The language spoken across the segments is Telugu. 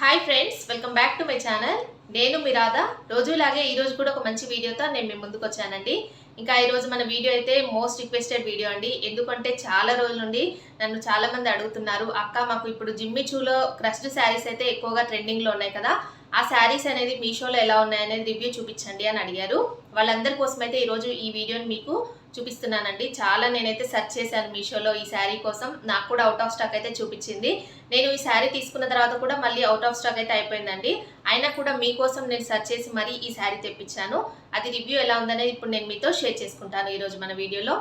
Hi friends welcome back to my channel నేను మీ రాధా. రోజులాగే ఈరోజు కూడా ఒక మంచి వీడియోతో నేను మీ ముందుకు వచ్చానండి. ఇంకా ఈరోజు మన వీడియో అయితే మోస్ట్ రిక్వెస్టెడ్ వీడియో అండి. ఎందుకంటే చాలా రోజుల నుండి నన్ను చాలామంది అడుగుతున్నారు అక్క మాకు ఇప్పుడు జిమ్మిచూలో క్రస్ట్ శారీస్ అయితే ఎక్కువగా ట్రెండింగ్లో ఉన్నాయి కదా ఆ శారీస్ అనేది మీషోలో ఎలా ఉన్నాయనేది రివ్యూ చూపించండి అని అడిగారు. వాళ్ళందరి కోసం అయితే ఈరోజు ఈ వీడియోని మీకు చూపిస్తున్నానండి. చాలా నేనైతే సెర్చ్ చేశాను మీషోలో ఈ శారీ కోసం. నాకు కూడా అవుట్ ఆఫ్ స్టాక్ అయితే చూపించింది. నేను ఈ శారీ తీసుకున్న తర్వాత కూడా మళ్ళీ అవుట్ ఆఫ్ స్టాక్ అయితే అయిపోయిందండి. అయినా కూడా మీకోసం నేను సెర్చ్ చేసి మరీ ఈ శారీ తెప్పించాను. అది రివ్యూ ఎలా ఉందనేది ఇప్పుడు నేను మీతో షేర్ చేసుకుంటాను ఈరోజు మన వీడియోలో.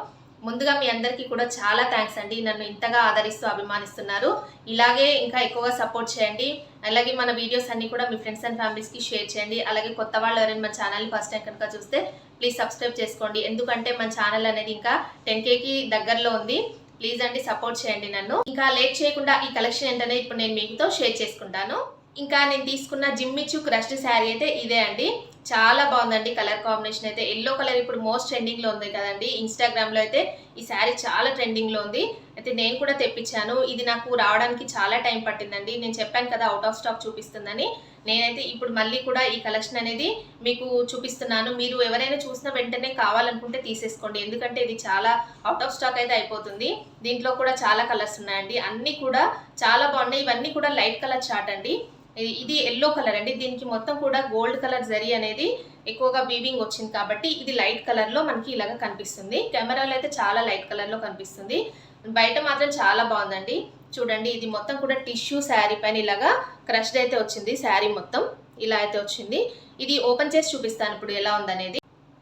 ముందుగా మీ అందరికీ కూడా చాలా థ్యాంక్స్ అండి. నన్ను ఇంతగా ఆదరిస్తూ అభిమానిస్తున్నారు. ఇలాగే ఇంకా ఎక్కువగా సపోర్ట్ చేయండి. అలాగే మన వీడియోస్ అన్ని కూడా మీ ఫ్రెండ్స్ అండ్ ఫ్యామిలీస్కి షేర్ చేయండి. అలాగే కొత్త వాళ్ళు ఎవరైనా మన ఛానల్ ఫస్ట్ టైం కనుక చూస్తే ప్లీజ్ సబ్స్క్రైబ్ చేసుకోండి. ఎందుకంటే మన ఛానల్ అనేది ఇంకా టెన్ కేకి దగ్గరలో ఉంది. ప్లీజ్ అండి సపోర్ట్ చేయండి నన్ను. ఇంకా లేట్ చేయకుండా ఈ కలెక్షన్ ఏంటనే ఇప్పుడు నేను మీతో షేర్ చేసుకుంటాను. ఇంకా నేను తీసుకున్న జిమ్మిచ్చు క్రష్డ్ శారీ అయితే ఇదే అండి. చాలా బాగుందండి కలర్ కాంబినేషన్ అయితే. ఎల్లో కలర్ ఇప్పుడు మోస్ట్ ట్రెండింగ్లో ఉంది కదండి. ఇన్స్టాగ్రామ్లో అయితే ఈ శారీ చాలా ట్రెండింగ్లో ఉంది. అయితే నేను కూడా తెప్పించాను. ఇది నాకు రావడానికి చాలా టైం పట్టిందండి. నేను చెప్పాను కదా అవుట్ ఆఫ్ స్టాక్ చూపిస్తుందని. నేనైతే ఇప్పుడు మళ్ళీ కూడా ఈ కలెక్షన్ అనేది మీకు చూపిస్తున్నాను. మీరు ఎవరైనా చూసిన వెంటనే కావాలనుకుంటే తీసేసుకోండి. ఎందుకంటే ఇది చాలా అవుట్ ఆఫ్ స్టాక్ అయితే అయిపోతుంది. దీంట్లో కూడా చాలా కలర్స్ ఉన్నాయండి. అన్నీ కూడా చాలా బాగున్నాయి. ఇవన్నీ కూడా లైట్ కలర్ చాట్ అండి. ఇది- ఎల్లో కలర్ అండి. దీనికి మొత్తం కూడా గోల్డ్ కలర్ జరీ అనేది ఎక్కువగా వీవింగ్ వచ్చింది కాబట్టి ఇది లైట్ కలర్లో మనకి ఇలాగ కనిపిస్తుంది. కెమెరాలో అయితే చాలా లైట్ కలర్లో కనిపిస్తుంది. బయట మాత్రం చాలా బాగుందండి. చూడండి ఇది మొత్తం కూడా టిష్యూ శారీ పైన ఇలాగా క్రష్డ్ అయితే వచ్చింది. శారీ మొత్తం ఇలా అయితే వచ్చింది. ఇది ఓపెన్ చేసి చూపిస్తాను ఇప్పుడు ఎలా ఉందనేది.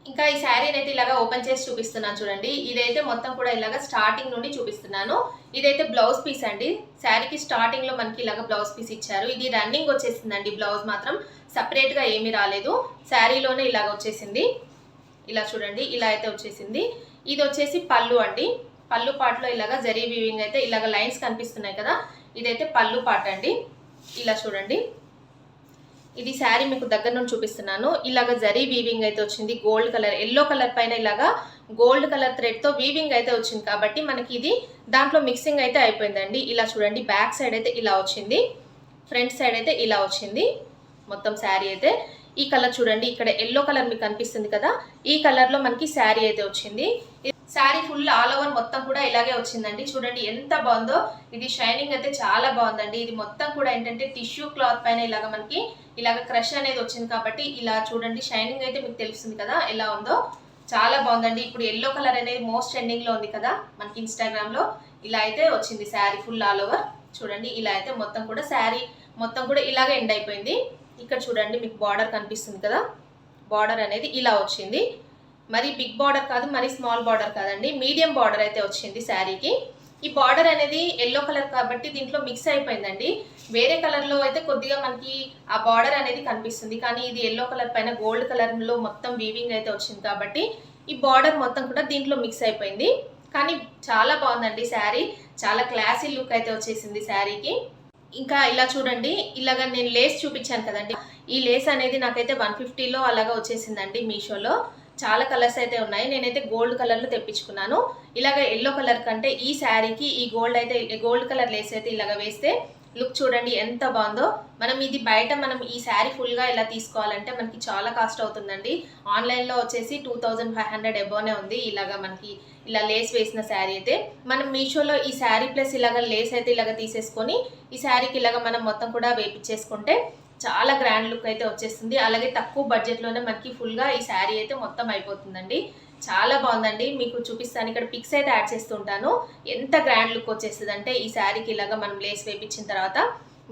ఇంకా ఈ శారీ అయితే ఇలాగా ఓపెన్ చేసి చూపిస్తున్నాను చూడండి. ఇదైతే మొత్తం కూడా ఇలాగ స్టార్టింగ్ నుండి చూపిస్తున్నాను. ఇదైతే బ్లౌజ్ పీస్ అండి. శారీకి స్టార్టింగ్లో మనకి ఇలాగ బ్లౌజ్ పీస్ ఇచ్చారు. ఇది రన్నింగ్ వచ్చేసిందండి బ్లౌజ్ మాత్రం. సపరేట్గా ఏమీ రాలేదు. శారీలోనే ఇలాగ వచ్చేసింది. ఇలా చూడండి. ఇలా అయితే వచ్చేసింది. ఇది వచ్చేసి పళ్ళు అండి. పళ్ళు పాటలో ఇలాగ జరీ వీవింగ్ అయితే ఇలాగ లైన్స్ కనిపిస్తున్నాయి కదా. ఇదైతే పళ్ళు పాట అండి. ఇలా చూడండి. ఇది శారీ మీకు దగ్గర నుండి చూపిస్తున్నాను. ఇలాగ జరీ వీవింగ్ అయితే వచ్చింది. గోల్డ్ కలర్ ఎల్లో కలర్ పైన ఇలాగా గోల్డ్ కలర్ థ్రెడ్తో వీవింగ్ అయితే వచ్చింది కాబట్టి మనకి ఇది దాంట్లో మిక్సింగ్ అయితే అయిపోయిందండి. ఇలా చూడండి బ్యాక్ సైడ్ అయితే ఇలా వచ్చింది. ఫ్రంట్ సైడ్ అయితే ఇలా వచ్చింది. మొత్తం శారీ అయితే ఈ కలర్ చూడండి. ఇక్కడ ఎల్లో కలర్ మీకు కనిపిస్తుంది కదా. ఈ కలర్లో మనకి శారీ అయితే వచ్చింది. శారీ ఫుల్ ఆల్ ఓవర్ మొత్తం కూడా ఇలాగే వచ్చిందండి. చూడండి ఎంత బాగుందో. ఇది షైనింగ్ అయితే చాలా బాగుందండి. ఇది మొత్తం కూడా ఏంటంటే టిష్యూ క్లాత్ పైన ఇలాగ మనకి ఇలాగ క్రష్ అనేది వచ్చింది కాబట్టి ఇలా చూడండి షైనింగ్ అయితే మీకు తెలుస్తుంది కదా ఎలా ఉందో. చాలా బాగుందండి. ఇప్పుడు ఎల్లో కలర్ అనేది మోస్ట్ ట్రెండింగ్లో ఉంది కదా మనకి ఇన్స్టాగ్రామ్లో ఇలా అయితే వచ్చింది శారీ ఫుల్ ఆల్ ఓవర్ చూడండి ఇలా అయితే మొత్తం కూడా శారీ మొత్తం కూడా ఇలాగే ఎండ్ అయిపోయింది. ఇక్కడ చూడండి మీకు బార్డర్ కనిపిస్తుంది కదా. బార్డర్ అనేది ఇలా వచ్చింది. మరి బిగ్ బార్డర్ కాదు మరి స్మాల్ బార్డర్ కాదండి. మీడియం బార్డర్ అయితే వచ్చింది శారీకి. ఈ బార్డర్ అనేది ఎల్లో కలర్ కాబట్టి దీంట్లో మిక్స్ అయిపోయిందండి. వేరే కలర్లో అయితే కొద్దిగా మనకి ఆ బార్డర్ అనేది కనిపిస్తుంది. కానీ ఇది ఎల్లో కలర్ పైన గోల్డ్ కలర్లో మొత్తం వీవింగ్ అయితే వచ్చింది కాబట్టి ఈ బార్డర్ మొత్తం కూడా దీంట్లో మిక్స్ అయిపోయింది. కానీ చాలా బాగుందండి శారీ. చాలా క్లాసీ లుక్ అయితే వచ్చేసింది శారీకి. ఇంకా ఇలా చూడండి. ఇలాగా నేను లేస్ చూపించాను కదండి. ఈ లేస్ అనేది నాకైతే వన్ ఫిఫ్టీలో అలాగా వచ్చేసిందండి మీషోలో. చాలా కలర్స్ అయితే ఉన్నాయి. నేనైతే గోల్డ్ కలర్లో తెప్పించుకున్నాను. ఇలాగ ఎల్లో కలర్ కంటే ఈ శారీకి ఈ గోల్డ్ అయితే గోల్డ్ కలర్ లేస్ అయితే ఇలాగ వేస్తే లుక్ చూడండి ఎంత బాగుందో. మనం ఇది బయట మనం ఈ శారీ ఫుల్గా ఇలా తీసుకోవాలంటే మనకి చాలా కాస్ట్ అవుతుందండి. ఆన్లైన్లో వచ్చేసి టూ థౌజండ్ ఫైవ్ హండ్రెడ్ ఎబోనే ఉంది ఇలాగా మనకి ఇలా లేస్ వేసిన శారీ అయితే. మనం మీషోలో ఈ శారీ ప్లస్ ఇలాగ లేస్ అయితే ఇలాగ తీసేసుకొని ఈ శారీకి ఇలాగ మనం మొత్తం కూడా వేపించేసుకుంటే చాలా గ్రాండ్ లుక్ అయితే వచ్చేస్తుంది. అలాగే తక్కువ బడ్జెట్లోనే మనకి ఫుల్గా ఈ శారీ అయితే మొత్తం అయిపోతుందండి. చాలా బాగుందండి. మీకు చూపిస్తాను. ఇక్కడ పిక్స్ అయితే యాడ్ చేస్తుంటాను ఎంత గ్రాండ్ లుక్ వచ్చేస్తుంది అంటే ఈ శారీకి ఇలాగా మనం లేస్ వేపించిన తర్వాత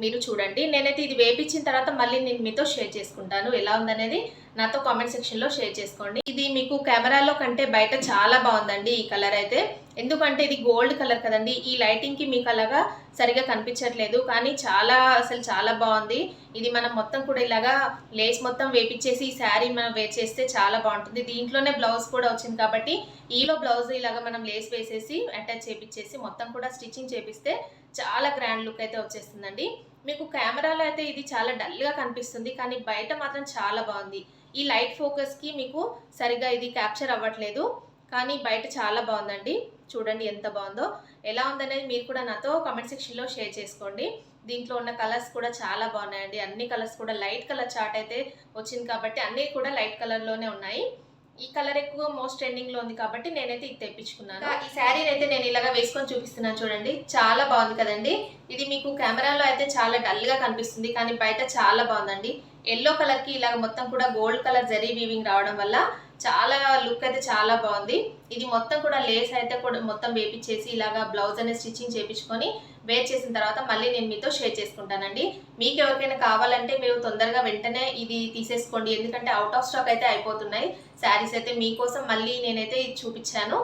మీరు చూడండి. నేనైతే ఇది వేపించిన తర్వాత మళ్ళీ నేను మీతో షేర్ చేసుకుంటాను. ఎలా ఉందనేది నాతో కామెంట్ సెక్షన్లో షేర్ చేసుకోండి. ఇది మీకు కెమెరాలో కంటే బయట చాలా బాగుందండి ఈ కలర్ అయితే. ఎందుకంటే ఇది గోల్డ్ కలర్ కదండి. ఈ లైటింగ్కి మీకు అలాగా సరిగా కనిపించట్లేదు. కానీ చాలా అసలు చాలా బాగుంది. ఇది మనం మొత్తం కూడా ఇలాగా లేస్ మొత్తం వేపించేసి ఈ శారీ మనం వేర్ చేస్తే చాలా బాగుంటుంది. దీంట్లోనే బ్లౌజ్ కూడా వచ్చింది కాబట్టి ఈలో బ్లౌజ్ ఇలాగా మనం లేస్ వేసేసి అటాచ్ చేపించేసి మొత్తం కూడా స్టిచ్చింగ్ చేపిస్తే చాలా గ్రాండ్ లుక్ అయితే వచ్చేస్తుందండి. మీకు కెమెరాలో అయితే ఇది చాలా డల్గా కనిపిస్తుంది. కానీ బయట మాత్రం చాలా బాగుంది. ఈ లైట్ ఫోకస్కి మీకు సరిగా ఇది క్యాప్చర్ అవ్వట్లేదు. కానీ బయట చాలా బాగుందండి. చూడండి ఎంత బాగుందో. ఎలా ఉందనేది మీరు కూడా నాతో కమెంట్ సెక్షన్లో షేర్ చేసుకోండి. దీంట్లో ఉన్న కలర్స్ కూడా చాలా బాగున్నాయండి. అన్ని కలర్స్ కూడా లైట్ కలర్ చార్ట్ అయితే వచ్చింది కాబట్టి అన్నీ కూడా లైట్ కలర్లోనే ఉన్నాయి. ఈ కలర్ ఎక్కువ మోస్ట్ ట్రెండింగ్లో ఉంది కాబట్టి నేనైతే ఇది తెప్పించుకున్నాను. ఈ శారీని అయితే నేను ఇలాగా వేసుకొని చూపిస్తున్నాను చూడండి. చాలా బాగుంది కదండి. ఇది మీకు కెమెరాలో అయితే చాలా డల్గా కనిపిస్తుంది. కానీ బయట చాలా బాగుందండి. ఎల్లో కలర్కి ఇలాగ మొత్తం కూడా గోల్డ్ కలర్ జరీ వీవింగ్ రావడం వల్ల చాలా లుక్ అయితే చాలా బాగుంది. ఇది మొత్తం కూడా లేస్ అయితే కూడా మొత్తం వేపించేసి ఇలాగా బ్లౌజ్ అనేది స్టిచ్చింగ్ చేపించుకొని వేర్ చేసిన తర్వాత మళ్ళీ నేను మీతో షేర్ చేసుకుంటానండి. మీకు ఎవరికైనా కావాలంటే మీరు తొందరగా వెంటనే ఇది తీసేసుకోండి. ఎందుకంటే అవుట్ ఆఫ్ స్టాక్ అయితే అయిపోతున్నాయి. శారీస్ అయితే మీకోసం మళ్ళీ నేనైతే ఇది చూపించాను.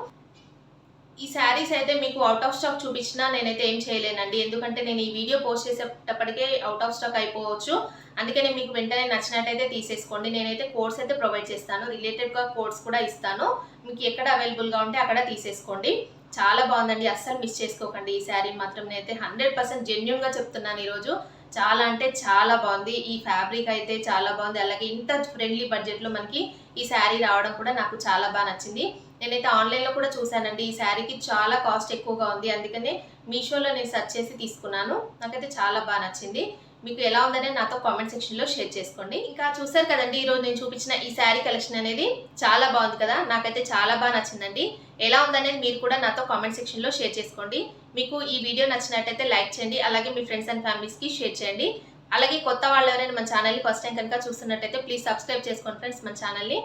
ఈ శారీస్ అయితే మీకు అవుట్ ఆఫ్ స్టాక్ చూపించినా నేనైతే ఏం చేయలేనండి. ఎందుకంటే నేను ఈ వీడియో పోస్ట్ చేసేటప్పటికే అవుట్ ఆఫ్ స్టాక్ అయిపోవచ్చు. అందుకనే మీకు వెంటనే నచ్చినట్టయితే తీసేసుకోండి. నేనైతే కోడ్స్ అయితే ప్రొవైడ్ చేస్తాను. రిలేటెడ్గా కోడ్స్ కూడా ఇస్తాను. మీకు ఎక్కడ అవైలబుల్గా ఉంటే అక్కడ తీసేసుకోండి. చాలా బాగుందండి. అస్సలు మిస్ చేసుకోకండి ఈ శారీ మాత్రం. నేనైతే హండ్రెడ్ పర్సెంట్ జెన్యున్గా చెప్తున్నాను ఈరోజు. చాలా అంటే చాలా బాగుంది. ఈ ఫ్యాబ్రిక్ అయితే చాలా బాగుంది. అలాగే ఇంత ఫ్రెండ్లీ బడ్జెట్లో మనకి ఈ శారీ రావడం కూడా నాకు చాలా బాగా నచ్చింది. నేనైతే ఆన్లైన్లో కూడా చూశానండి. ఈ శారీకి చాలా కాస్ట్ ఎక్కువగా ఉంది. అందుకనే మీషోలో నేను సెర్చ్ చేసి తీసుకున్నాను. నాకైతే చాలా బాగా నచ్చింది. మీకు ఎలా ఉందనే నాతో కామెంట్ సెక్షన్లో షేర్ చేసుకోండి. ఇంకా చూసారు కదండి ఈరోజు నేను చూపించిన ఈ శారీ కలెక్షన్ అనేది చాలా బాగుంది కదా. నాకైతే చాలా బాగా నచ్చిందండి. ఎలా ఉందనేది మీరు కూడా నాతో కామెంట్ సెక్షన్లో షేర్ చేసుకోండి. మీకు ఈ వీడియో నచ్చినట్టయితే లైక్ చేయండి. అలాగే మీ ఫ్రెండ్స్ అండ్ ఫ్యామిలీస్కి షేర్ చేయండి. అలాగే కొత్త వాళ్ళు ఎవరైనా మన ఛానల్ని ఫస్ట్ టైం కనుక చూస్తున్నట్టయితే ప్లీజ్ సబ్స్క్రైబ్ చేసుకోండి ఫ్రెండ్స్ మన ఛానల్ని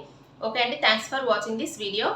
ఓకే అండి thanks for watching this video